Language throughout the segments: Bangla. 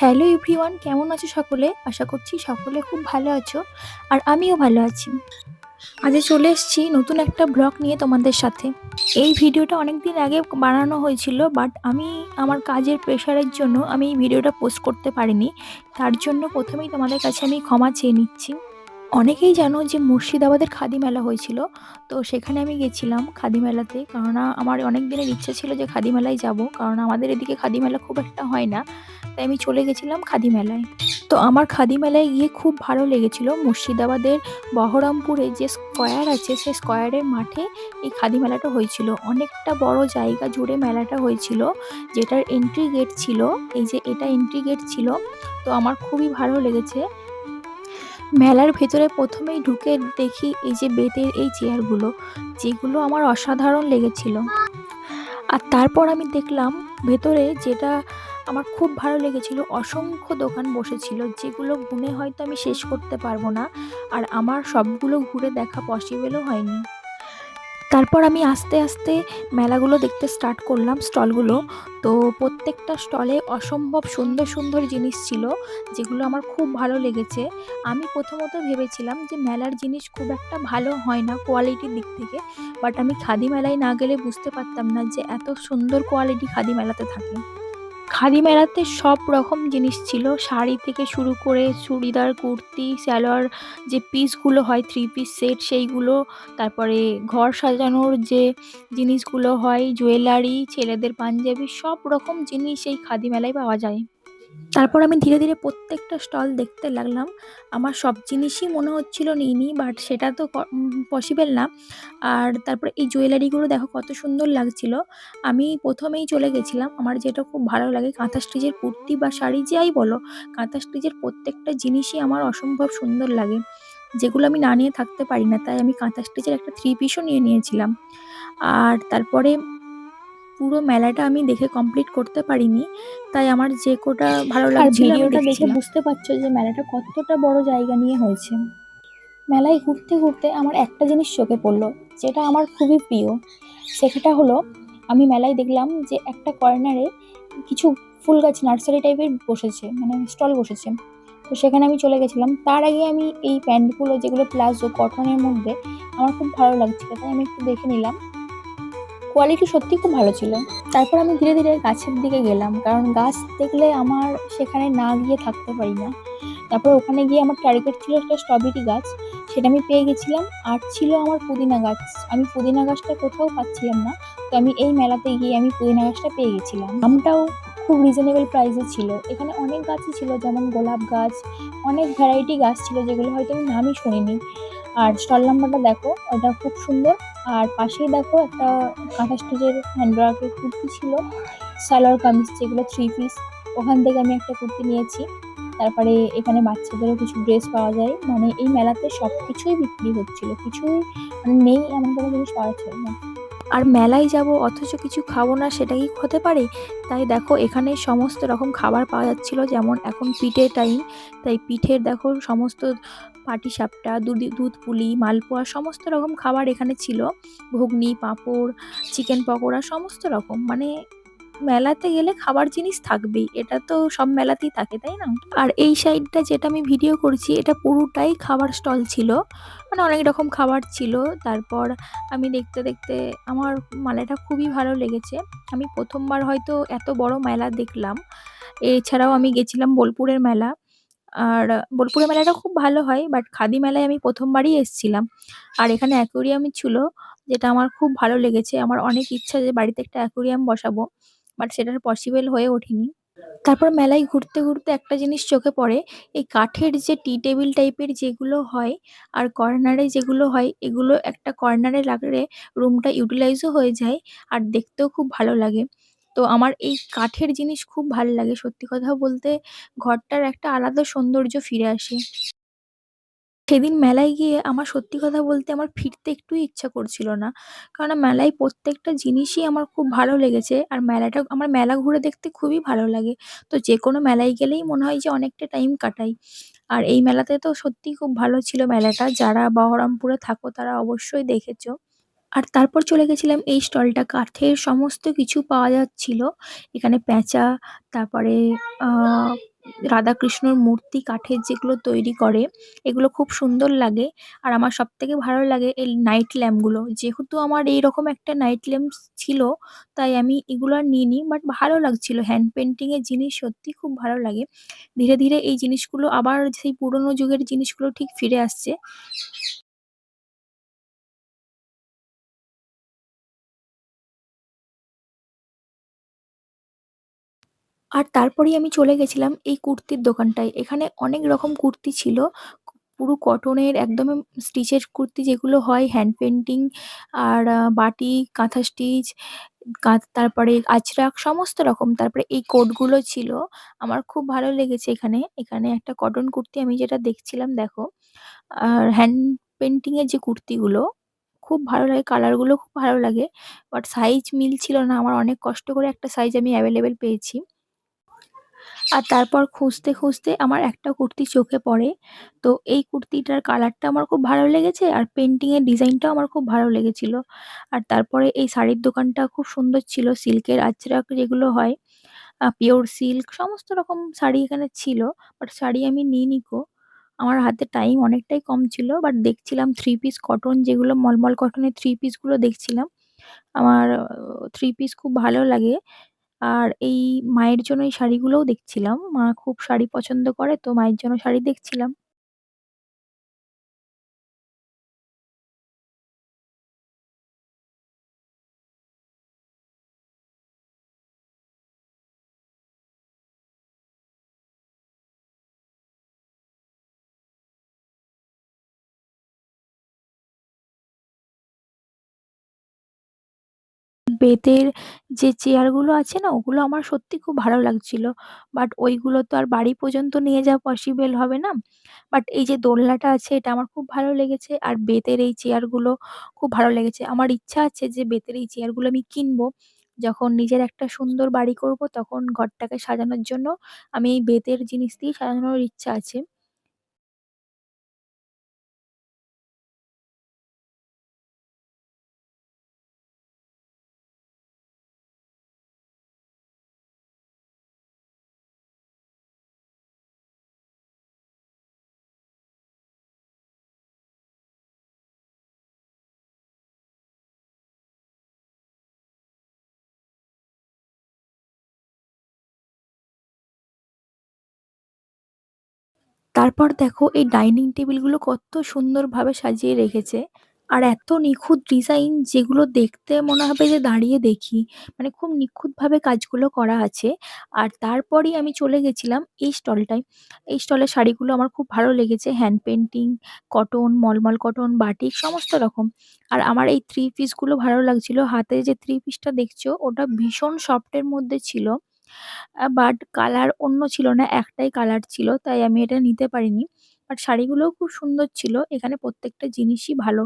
হ্যালো এভরিওয়ান কেমন আছো সকলে? আশা করছি সকলে খুব ভালো আছো, আর আমিও ভালো আছি। আজ চলে এসেছি নতুন একটা ব্লগ নিয়ে তোমাদের সাথে। এই ভিডিওটা অনেক দিন আগে বানানো হয়েছিল বাট আমি আমার কাজের প্রেশারের জন্য আমি এই ভিডিওটা পোস্ট করতে পারিনি। তার জন্য প্রথমেই তোমাদের কাছে আমি ক্ষমা চেয়ে নিচ্ছি। অনেকেই জানো যে মুর্শিদাবাদের খাদি মেলা হয়েছিল, তো সেখানে আমি গেছিলাম খাদি মেলাতে। কেননা আমার অনেক দিনের ইচ্ছা ছিল যে খাদি মেলায় যাব, কারণ আমাদের এদিকে খাদি মেলা খুব একটা হয় না, তাই আমি চলে গেছিলাম খাদি মেলায়। তো আমার খাদি মেলায় গিয়ে খুব ভালো লেগেছিল মুর্শিদাবাদের বহরমপুরে যে স্কোয়ার আছে, সেই স্কোয়ারের মাঠে এই খাদি মেলাটা হয়েছিল। অনেকটা বড় জায়গা জুড়ে মেলাটা হয়েছিল, যেটার এন্ট্রি গেট ছিল, এই যে এটা এন্ট্রি গেট ছিল, তো আমার খুবই ভালো লেগেছে। মেলার ভেতরে প্রথমেই ঢুকে দেখি এই যে বেতের এই চেয়ারগুলো, যেগুলো আমার অসাধারণ লেগেছিল। আর তারপর আমি দেখলাম ভেতরে যেটা আমার খুব ভালো লেগেছিল, অসংখ্য দোকান বসেছিল, যেগুলো গুনে হয়তো আমি শেষ করতে পারব না, আর আমার সবগুলো ঘুরে দেখা পসিবলও হয়নি। তারপর আমি আস্তে আস্তে মেলাগুলো দেখতে স্টার্ট করলাম স্টলগুলো। তো প্রত্যেকটা স্টলে অসম্ভব সুন্দর সুন্দর জিনিস ছিল, যেগুলো আমার খুব ভালো লেগেছে। আমি প্রথমত ভেবেছিলাম যে মেলার জিনিস খুব একটা ভালো হয় না কোয়ালিটির দিক থেকে বাট আমি খাদি মেলায় না গেলে বুঝতে পারতাম না যে এত সুন্দর কোয়ালিটি খাদি মেলাতে থাকে। খাদি মেলাতে সব রকম জিনিস ছিল। শাড়ি থেকে শুরু করে চুড়িদার, কুর্তি স্যালোয়ার যে পিসগুলো হয় থ্রি পিস সেট সেইগুলো, তারপরে ঘর সাজানোর যে জিনিসগুলো হয় জুয়েলারি ছেলেদের পাঞ্জাবি, সব রকম জিনিস এই খাদি মেলায় পাওয়া যায়। তারপর আমি ধীরে ধীরে প্রত্যেকটা স্টল দেখতে লাগলাম। আমার সব জিনিসই মনে হচ্ছিল নিইনি বাট সেটা তো পসিবল না। আর তারপরে এই জুয়েলারিগুলো দেখো কত সুন্দর লাগছিল। আমি প্রথমেই চলে গেছিলাম। আমার যেটা খুব ভালো লাগে কাঁথা স্টিচের কুর্তি বা শাড়ি যাই বলো, কাঁথা স্টিচের প্রত্যেকটা জিনিসই আমার অসম্ভব সুন্দর লাগে। যেগুলো আমি না নিয়ে থাকতে পারি না, তাই আমি কাঁথা স্টিচের একটা থ্রি পিসও নিয়ে নিয়েছিলাম। আর তারপরে পুরো মেলাটা আমি দেখে কমপ্লিট করতে পারিনি তাই আমার যে কোটা ভালো লাগছিল ভিডিওটা দেখে বুঝতে পারছ যে মেলাটা কতটা বড় জায়গা নিয়ে হয়েছে। মেলায় ঘুরতে ঘুরতে আমার একটা জিনিস চোখে পড়ল যেটা আমার খুবই প্রিয়। সেটা হলো আমি মেলায় দেখলাম যে একটা কর্নারে কিছু ফুল গাছ নার্সারি টাইপের বসেছে মানে স্টল বসেছে। তো সেখানে আমি চলে গেছিলাম। তার আগে আমি এই প্যান্টগুলো যেগুলো প্লাজো কটনের মধ্যে আমার খুব ভালো লাগছিল তাই আমি একটু দেখে নিলাম। কোয়ালিটি সত্যি খুব ভালো ছিল। তারপর আমি ধীরে ধীরে গাছের দিকে গেলাম, কারণ গাছ দেখলে আমার সেখানে না গিয়ে থাকতে পারি না। তারপর ওখানে গিয়ে আমার টার্গেট ছিল একটা স্ট্রবেরি গাছ, সেটা আমি পেয়ে গেছিলাম, আর ছিল আমার পুদিনা গাছ। আমি পুদিনা গাছটা কোথাও পাচ্ছিলাম না, তো আমি এই মেলাতে গিয়ে আমি পুদিনা গাছটা পেয়ে গেছিলাম। দামটাও খুব রিজনেবল প্রাইসে ছিল। এখানে অনেক গাছই ছিল, যেমন গোলাপ গাছ, অনেক ভ্যারাইটি গাছ ছিল, যেগুলো হয়তো আমি নামই শুনিনি। আর স্টল নাম্বারটা দেখো, ওটা খুব সুন্দর। আর পাশেই দেখো একটা কাঁথা স্টিচের হ্যান্ডওয়ার্কের কুর্তি ছিল, সালোয়ার কামিজ যেগুলো থ্রি পিস ওখান থেকে আমি একটা কুর্তি নিয়েছি। তারপরে এখানে বাচ্চাদেরও কিছু ড্রেস পাওয়া যায়। মানে এই মেলাতে সব কিছুই বিক্রি হচ্ছিল, কিছুই মানে নেই এমন কোনো জিনিস পাওয়া ছিল না। আর মেলায় যাব অথচ কিছু খাব না সেটা কি হতে পারে? তাই দেখো, এখানে সমস্ত রকম খাবার পাওয়া যাচ্ছিল, যেমন এখন পিঠের টাইম তাই পিঠের দেখো সমস্ত পাটিসাপটা, দুধ দুধ পুলি, মালপোয়া, সমস্ত রকম খাবার এখানে ছিল। ঘুগনি, পাঁপড় চিকেন পকোড়া, সমস্ত রকম। মানে মেলাতে গেলে খাবার জিনিস থাকবেই। এটা তো সব মেলাতেই থাকে, তাই না? আর এই সাইডটা যেটা আমি ভিডিও করছি, এটা পুরোটাই খাবার স্টল ছিল। মানে অনেক রকম খাবার ছিল। তারপর আমি দেখতে দেখতে আমার মেলাটা খুবই ভালো লেগেছে। আমি প্রথমবার হয়তো এত বড় মেলা দেখলাম। এছাড়াও আমি গেছিলাম বোলপুরের মেলা। আর বোলপুরের মেলাটা খুব ভালো হয় বাট খাদি মেলায় আমি প্রথমবারই এসছিলাম। আর এখানে অ্যাকোরিয়াম ছিল, যেটা আমার খুব ভালো লেগেছে। আমার অনেক ইচ্ছা যে বাড়িতে একটা অ্যাকোরিয়াম বসাবো বাট সেটার পসিবল হয়ে ওঠেনি। তারপর মেলায় ঘুরতে ঘুরতে একটা জিনিস চোখে পড়ে, এই কাঠের যে টি টেবিল টাইপের যেগুলো হয়, আর কর্নারে যেগুলো হয়, এগুলো একটা কর্নারে লাগলে রুমটা ইউটিলাইজও হয়ে যায়, আর দেখতেও খুব ভালো লাগে। তো আমার এই কাঠের জিনিস খুব ভালো লাগে। সত্যি কথা বলতে ঘরটার একটা আলাদা সৌন্দর্য ফিরে আসে। সেদিন মেলায় গিয়ে আমার সত্যি কথা বলতে আমার ফিরতে একটুই ইচ্ছা করছিল না। কারণ মেলায় প্রত্যেকটা জিনিসই আমার খুব ভালো লেগেছে আর মেলাটা, আমার মেলা ঘুরে দেখতে খুবই ভালো লাগে। তো যে কোনো মেলায় গেলেই মনে হয় যে অনেকটা টাইম কাটাই। আর এই মেলাতে তো সত্যিই খুব ভালো ছিল মেলাটা। যারা বহরমপুরে থাকো তারা অবশ্যই দেখেছ। আর তারপর চলে গেছিলাম এই স্টলটা কাঠের সমস্ত কিছু পাওয়া যাচ্ছিল। এখানে প্যাঁচা, তারপরে রাধাকৃষ্ণর মূর্তি, কাঠের যেগুলো তৈরি করে, এগুলো খুব সুন্দর লাগে। আর আমার সব থেকে ভালো লাগে এই নাইট ল্যাম্পগুলো যেহেতু আমার এইরকম একটা নাইট ল্যাম্প ছিল, তাই আমি এগুলো আর নিইনি বাট ভালো লাগছিল। হ্যান্ড পেন্টিংয়ের জিনিস সত্যি খুব ভালো লাগে। ধীরে ধীরে এই জিনিসগুলো আবার সেই পুরোনো যুগের জিনিসগুলো ঠিক ফিরে আসছে। আর তারপরেই আমি চলে গেছিলাম এই কুর্তির দোকানটায়। এখানে অনেক রকম কুর্তি ছিল। পুরো কটনের একদম স্টিচের কুর্তি যেগুলো হয় হ্যান্ড পেইন্টিং আর আ বাটিক, কাঁথা স্টিচ, কাত তারপরে আজরাক সমস্ত রকম। তারপরে এই কোটগুলো ছিল। আমার খুব ভালো লেগেছে এখানে। এখানে একটা কটন কুর্তি আমি যেটা দেখছিলাম দেখো। আর হ্যান্ড পেইন্টিং এর যে কুর্তিগুলো খুব ভালো লাগে কালারগুলো খুব ভালো লাগে। বাট সাইজ মিলছিল না। আমার অনেক কষ্ট করে একটা সাইজ আমি অ্যাভেলেবেল পেয়েছি। আর তারপর খুঁজতে, খুঁজতে আমার একটা কুর্তি চোখে পড়ে। তো এই কুর্তিটার কালারটা আমার খুব ভালো লেগেছে আর পেন্টিংয়ের ডিজাইনটাও আমার খুব ভালো লেগেছিল। আর তারপরে এই শাড়ির দোকানটা খুব সুন্দর ছিল। সিল্কের আজরাক যেগুলো হয়, পিওর সিল্ক সমস্ত রকম শাড়ি এখানে ছিল। বাট শাড়ি আমি নিইনি কো। আমার হাতে টাইম অনেকটাই কম ছিল। বাট দেখছিলাম থ্রি পিস কটন যেগুলো মলমল কটনের থ্রি পিসগুলো দেখছিলাম। আমার থ্রি পিস খুব ভালো লাগে। আর এই মায়ের জন্য এই শাড়িগুলোও দেখছিলাম। মা খুব শাড়ি পছন্দ করে, তো মায়ের জন্য শাড়ি দেখছিলাম। বেতের যে চেয়ারগুলো আছে না, ওগুলো আমার সত্যি খুব ভালো লাগছিল। বাট ওইগুলো তো আর বাড়ি পর্যন্ত নিয়ে যাওয়া পসিবল হবে না। বাট এই যে দোলনাটা আছে, এটা আমার খুব ভালো লেগেছে। আর বেতের এই চেয়ারগুলো খুব ভালো লেগেছে। আমার ইচ্ছা আছে যে বেতের এই চেয়ারগুলো আমি কিনবো। যখন নিজের একটা সুন্দর বাড়ি করব, তখন ঘরটাকে সাজানোর জন্য আমি এই বেতের জিনিস দিয়ে সাজানোর ইচ্ছা আছে। তারপর দেখো এই ডাইনিং টেবিলগুলো কত সুন্দরভাবে সাজিয়ে রেখেছে। আর এত নিখুঁত ডিজাইন যেগুলো দেখতে মনে হবে যে দাঁড়িয়ে দেখি। মানে খুব নিখুঁতভাবে কাজগুলো করা আছে। আর তারপরেই আমি চলে গেছিলাম এই স্টলটায়। এই স্টলের শাড়িগুলো আমার খুব ভালো লেগেছে। Hand painting cotton, mulmul cotton, batik সমস্ত রকম। আর আমার এই থ্রি পিসগুলো ভালো লাগছিল। হাতে যে থ্রি পিসটা দেখছ ওটা ভীষণ সফট এর মধ্যে ছিল। বাট কালার অন্য ছিল না, একটাই কালার ছিল। তাই আমি এটা নিতে পারিনি। বাট শাড়িগুলোও খুব সুন্দর ছিল। এখানে প্রত্যেকটা জিনিসই ভালো।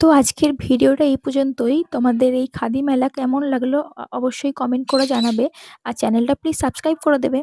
তো আজকের ভিডিওটা এই পর্যন্তই। তোমাদের এই খাদি মেলা কেমন লাগল অবশ্যই কমেন্ট করে জানাবে। আর চ্যানেলটা প্লিজ সাবস্ক্রাইব করে দেবে।